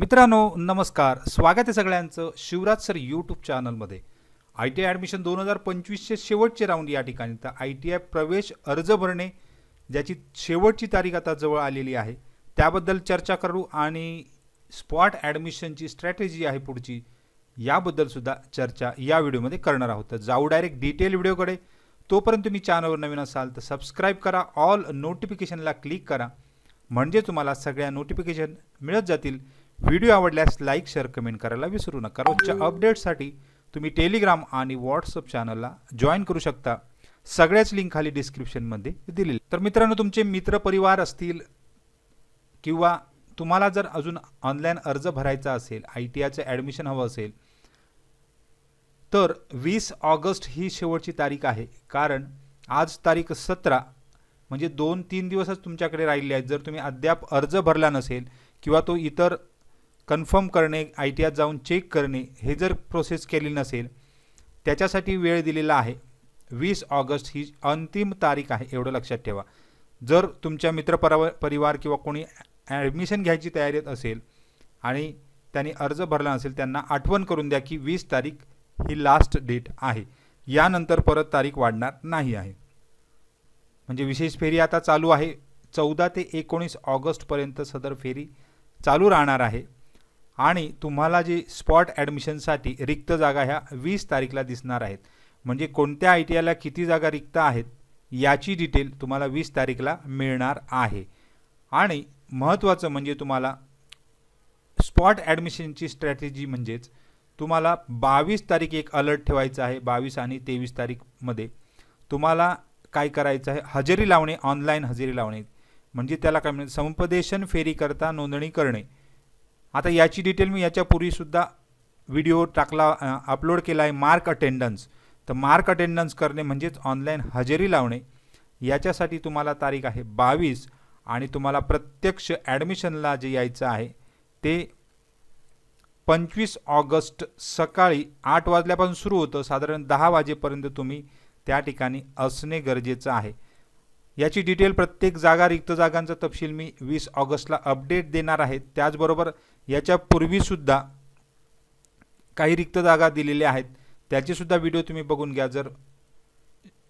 मित्रांनो नमस्कार. स्वागत आहे सगळ्यांचं शिवराज सर यूट्यूब चॅनलमध्ये आय टी आय ॲडमिशन दोन हजार पंचवीसचे शेवटचे राऊंड या ठिकाणी. तर आय टी आय प्रवेश अर्ज भरणे ज्याची शेवटची तारीख आता जवळ आलेली आहे त्याबद्दल चर्चा करू आणि स्पॉट ॲडमिशनची स्ट्रॅटेजी आहे पुढची याबद्दलसुद्धा चर्चा या व्हिडिओमध्ये करणार आहोत. तर जाऊ डायरेक्ट डिटेल व्हिडिओकडे. तोपर्यंत तुम्ही चॅनलवर नवीन असाल तर सबस्क्राईब करा. ऑल नोटिफिकेशनला क्लिक करा. म्हणजे तुम्हाला सगळ्या नोटिफिकेशन मिळत जातील. व्हिडिओ आवडल्यास लाईक शेअर कमेंट करायला विसरू नका. रोजच्या अपडेट्ससाठी तुम्ही टेलिग्राम आणि व्हॉट्सअप चॅनलला जॉईन करू शकता. सगळ्याच लिंक खाली डिस्क्रिप्शनमध्ये दिलेली तर मित्रांनो तुमचे मित्रपरिवार असतील किंवा तुम्हाला जर अजून ऑनलाईन अर्ज भरायचा असेल आय टी आयचं ॲडमिशन हवं असेल तर वीस ऑगस्ट ही शेवटची तारीख आहे. कारण आज तारीख सतरा म्हणजे दोन तीन दिवसच तुमच्याकडे राहिले आहेत. जर तुम्ही अद्याप अर्ज भरला नसेल किंवा तो इतर कन्फर्म करणे आय टी आत जाऊन चेक करणे हे जर प्रोसेस केली नसेल त्याच्यासाठी वेळ दिलेला आहे. वीस ऑगस्ट ही अंतिम तारीख आहे एवढं लक्षात ठेवा. जर तुमच्या मित्रपराव परिवार किंवा कोणी ॲडमिशन घ्यायची तयारीत असेल आणि त्यांनी अर्ज भरला नसेल त्यांना आठवण करून द्या की वीस तारीख ही लास्ट डेट आहे. यानंतर परत तारीख वाढणार नाही आहे. म्हणजे विशेष फेरी आता चालू आहे. चौदा ते एकोणीस ऑगस्टपर्यंत सदर फेरी चालू राहणार आहे. आणि तुम्हाला जी स्पॉट ॲडमिशनसाठी रिक्त जागा ह्या वीस तारीखला दिसणार आहेत. म्हणजे कोणत्या आय टी आयला किती जागा रिक्त आहेत याची डिटेल तुम्हाला वीस तारीखला मिळणार आहे. आणि महत्त्वाचं म्हणजे तुम्हाला स्पॉट ॲडमिशनची स्ट्रॅटेजी म्हणजेच तुम्हाला बावीस तारीख एक अलर्ट ठेवायचा आहे बावीस आणि तेवीस तारीखमध्ये. तुम्हाला काय करायचं आहे हजेरी लावणे ऑनलाईन हजेरी लावणे. म्हणजे त्याला काय म्हणजे समुपदेशन फेरीकरता नोंदणी करणे. आता याची डिटेल मी याच्यापूर्वीसुद्धा व्हिडिओ टाकला अपलोड केला आहे मार्क अटेंडन्स तर मार्क अटेंडन्स करणे म्हणजेच ऑनलाईन हजेरी लावणे याच्यासाठी तुम्हाला तारीख आहे बावीस आणि तुम्हाला प्रत्यक्ष ॲडमिशनला जे यायचं आहे ते पंचवीस ऑगस्ट सकाळी आठ वाजल्यापासून सुरू होतं. साधारण दहा वाजेपर्यंत तुम्ही त्या ठिकाणी असणे गरजेचं आहे. याची डिटेल प्रत्येक जागा रिक्त जागांचा तपशील मी वीस ऑगस्टला अपडेट देणार आहे. त्याचबरोबर याच्या पूर्वीसुद्धा काही रिक्त जागा दिलेल्या आहेत. त्याचेसुद्धा व्हिडिओ तुम्ही बघून घ्या. जर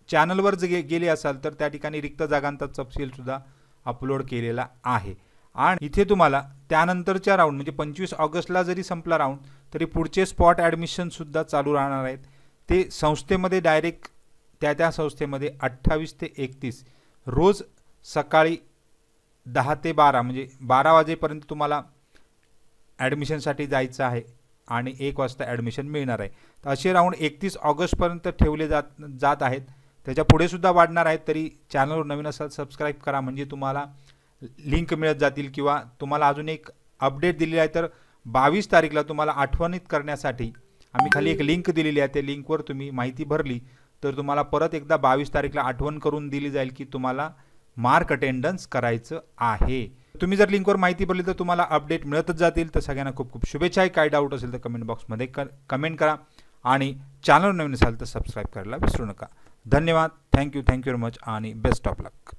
चॅनलवर जे गे गेले असाल तर त्या ठिकाणी रिक्त जागांचा तपशीलसुद्धा अपलोड केलेला आहे. आणि इथे तुम्हाला त्यानंतरच्या राऊंड म्हणजे पंचवीस ऑगस्टला जरी संपला राऊंड तरी पुढचे स्पॉट ॲडमिशनसुद्धा चालू राहणार आहेत. ते संस्थेमध्ये डायरेक्ट त्या त्या संस्थेमध्ये अठ्ठावीस ते एकतीस. रोज सकाळी दहा ते बारा म्हणजे बारा वाजेपर्यंत तुम्हाला ॲडमिशनसाठी जायचं आहे आणि एक वाजता ॲडमिशन मिळणार आहे. तर असे राऊंड एकतीस ऑगस्टपर्यंत ठेवले जात जात आहेत. त्याच्या पुढेसुद्धा वाढणार आहेत तरी चॅनलवर नवीन असाल सबस्क्राईब करा. म्हणजे तुम्हाला लिंक मिळत जातील किंवा तुम्हाला अजून एक अपडेट दिलेली आहे तर बावीस तारीखला तुम्हाला आठवणीत करण्यासाठी आम्ही खाली एक लिंक दिलेली आहे. त्या लिंकवर तुम्ही माहिती भरली तर तुम्हाला परत एकदा बावीस तारीखला आठवण करून दिली जाईल की तुम्हाला मार्क अटेंडन्स करायचं आहे. तुम्ही जर लिंकवर माहिती भरली तर तुम्हाला अपडेट मिळतच जातील. तर सगळ्यांना खूप खूप शुभेच्छा. आहे काय डाऊट असेल तर कमेंट बॉक्समध्ये क कमेंट करा. आणि चॅनल नवीन असाल तर सबस्क्राईब करायला विसरू नका. धन्यवाद. Thank you thank you very much आणि बेस्ट ऑफ लक